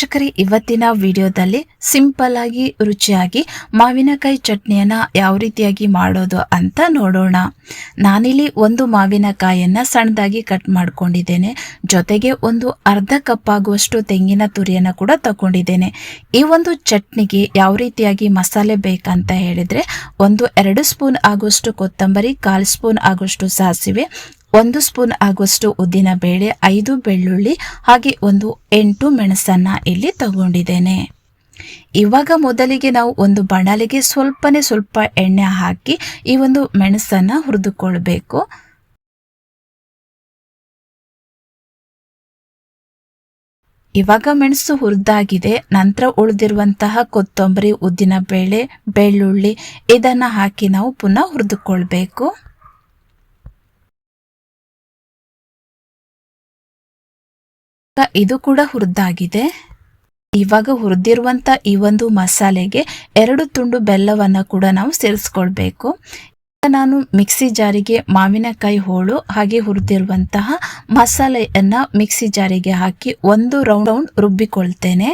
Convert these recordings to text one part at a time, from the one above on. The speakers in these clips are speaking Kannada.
ವೀಕ್ಷಕರೇ, ಇವತ್ತಿನ ವಿಡಿಯೋದಲ್ಲಿ ಸಿಂಪಲ್ ಆಗಿ, ರುಚಿಯಾಗಿ ಮಾವಿನಕಾಯಿ ಚಟ್ನಿಯನ್ನ ಯಾವ ರೀತಿಯಾಗಿ ಮಾಡೋದು ಅಂತ ನೋಡೋಣ. ನಾನಿಲ್ಲಿ ಒಂದು ಮಾವಿನಕಾಯಿಯನ್ನ ಸಣ್ಣದಾಗಿ ಕಟ್ ಮಾಡ್ಕೊಂಡಿದ್ದೇನೆ. ಜೊತೆಗೆ ಒಂದು ಅರ್ಧ ಕಪ್ ಆಗುವಷ್ಟು ತೆಂಗಿನ ತುರಿಯನ್ನ ಕೂಡ ತಗೊಂಡಿದ್ದೇನೆ. ಈ ಒಂದು ಚಟ್ನಿಗೆ ಯಾವ ರೀತಿಯಾಗಿ ಮಸಾಲೆ ಬೇಕಂತ ಹೇಳಿದ್ರೆ, ಒಂದು ಎರಡು ಸ್ಪೂನ್ ಆಗುವಷ್ಟು ಕೊತ್ತಂಬರಿ, ಕಾಲು ಸ್ಪೂನ್ ಆಗುವಷ್ಟು ಸಾಸಿವೆ ಒಂದು ಸ್ಪೂನ್ ಆಗುವಷ್ಟು ಉದ್ದಿನ ಬೇಳೆ, ಐದು ಬೆಳ್ಳುಳ್ಳಿ, ಹಾಗೆ ಒಂದು ಎಂಟು ಮೆಣಸನ್ನ ಇಲ್ಲಿ ತಗೊಂಡಿದ್ದೇನೆ. ಇವಾಗ ಮೊದಲಿಗೆ ನಾವು ಒಂದು ಬಾಣಲಿಗೆ ಸ್ವಲ್ಪನೇ ಸ್ವಲ್ಪ ಎಣ್ಣೆ ಹಾಕಿ ಈ ಒಂದು ಮೆಣಸನ್ನ ಹುರಿದುಕೊಳ್ಬೇಕು. ಇವಾಗ ಮೆಣಸು ಹುರಿದಾಗಿದೆ, ನಂತರ ಉಳಿದಿರುವಂತಹ ಕೊತ್ತಂಬರಿ, ಉದ್ದಿನ ಬೇಳೆ, ಬೆಳ್ಳುಳ್ಳಿ, ಇದನ್ನ ಹಾಕಿ ನಾವು ಪುನಃ ಹುರಿದುಕೊಳ್ಬೇಕು. ಇದು ಕೂಡ ಹುರಿದಾಗಿದೆ. ಇವಾಗ ಹುರಿದಿರುವಂತ ಈ ಒಂದು ಮಸಾಲೆಗೆ ಎರಡು ತುಂಡು ಬೆಲ್ಲವನ್ನ ಕೂಡ ನಾವು ಸೇರಿಸ್ಕೊಳ್ಬೇಕು. ನಾನು ಮಿಕ್ಸಿ ಜಾರಿಗೆ ಮಾವಿನಕಾಯಿ ಹೋಳು ಹಾಗೆ ಹುರಿದಿರುವಂತಹ ಮಸಾಲೆಯನ್ನು ಮಿಕ್ಸಿ ಜಾರಿಗೆ ಹಾಕಿ ಒಂದು ರೌಂಡ್ ರೌಂಡ್ ರುಬ್ಬಿಕೊಳ್ತೇನೆ.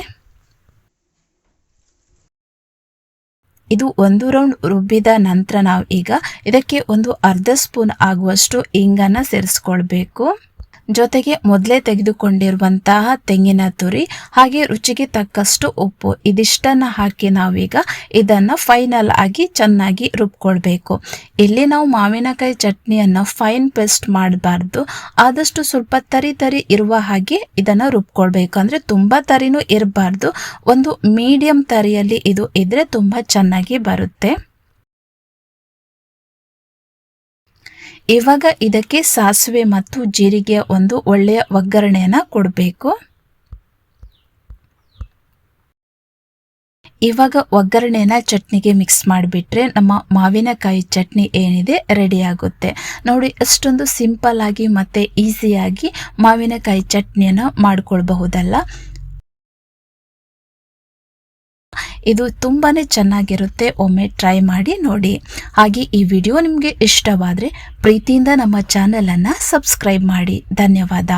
ಇದು ಒಂದು ರೌಂಡ್ ರುಬ್ಬಿದ ನಂತರ ನಾವು ಈಗ ಇದಕ್ಕೆ ಒಂದು ಅರ್ಧ ಸ್ಪೂನ್ ಆಗುವಷ್ಟು ಇಂಗನ್ನ ಸೇರಿಸ್ಕೊಳ್ಬೇಕು. ಜೊತೆಗೆ ಮೊದಲೇ ತೆಗೆದುಕೊಂಡಿರುವಂತಹ ತೆಂಗಿನ ತುರಿ ಹಾಗೆ ರುಚಿಗೆ ತಕ್ಕಷ್ಟು ಉಪ್ಪು ಇದಿಷ್ಟನ್ನ ಹಾಕಿ ನಾವೀಗ ಇದನ್ನ ಫೈನಲ್ ಆಗಿ ಚೆನ್ನಾಗಿ ರುಬ್ಕೊಳ್ಬೇಕು. ಇಲ್ಲಿ ನಾವು ಮಾವಿನಕಾಯಿ ಚಟ್ನಿಯನ್ನ ಫೈನ್ ಪೇಸ್ಟ್ ಮಾಡಬಾರ್ದು. ಆದಷ್ಟು ಸ್ವಲ್ಪ ತರಿ ತರಿ ಇರುವ ಹಾಗೆ ಇದನ್ನ ರುಬ್ಕೊಳ್ಬೇಕು. ಅಂದ್ರೆ ತುಂಬಾ ತರಿನೂ ಇರಬಾರ್ದು. ಒಂದು ಮೀಡಿಯಂ ತರಿಯಲ್ಲಿ ಇದು ಇದ್ರೆ ತುಂಬಾ ಚೆನ್ನಾಗಿ ಬರುತ್ತೆ. ಇವಾಗ ಇದಕ್ಕೆ ಸಾಸಿವೆ ಮತ್ತು ಜೀರಿಗೆ ಒಂದು ಒಳ್ಳೆಯ ಒಗ್ಗರಣೆಯನ್ನು ಕೊಡಬೇಕು. ಇವಾಗ ಒಗ್ಗರಣೆನ ಚಟ್ನಿಗೆ ಮಿಕ್ಸ್ ಮಾಡಿಬಿಟ್ರೆ ನಮ್ಮ ಮಾವಿನಕಾಯಿ ಚಟ್ನಿ ಏನಿದೆ ರೆಡಿ ಆಗುತ್ತೆ. ನೋಡಿ, ಅಷ್ಟೊಂದು ಸಿಂಪಲ್ ಆಗಿ ಮತ್ತೆ ಈಸಿಯಾಗಿ ಮಾವಿನಕಾಯಿ ಚಟ್ನಿಯನ್ನು ಮಾಡ್ಕೊಳ್ಬಹುದಲ್ಲ. ಇದು ತುಂಬಾ ಚೆನ್ನಾಗಿರುತ್ತೆ. ಒಮ್ಮೆ ಟ್ರೈ ಮಾಡಿ ನೋಡಿ. ಹಾಗೆ ಈ ವಿಡಿಯೋ ನಿಮಗೆ ಇಷ್ಟವಾದರೆ ಪ್ರೀತಿಯಿಂದ ನಮ್ಮ ಚಾನಲನ್ನು ಸಬ್ಸ್ಕ್ರೈಬ್ ಮಾಡಿ. ಧನ್ಯವಾದ.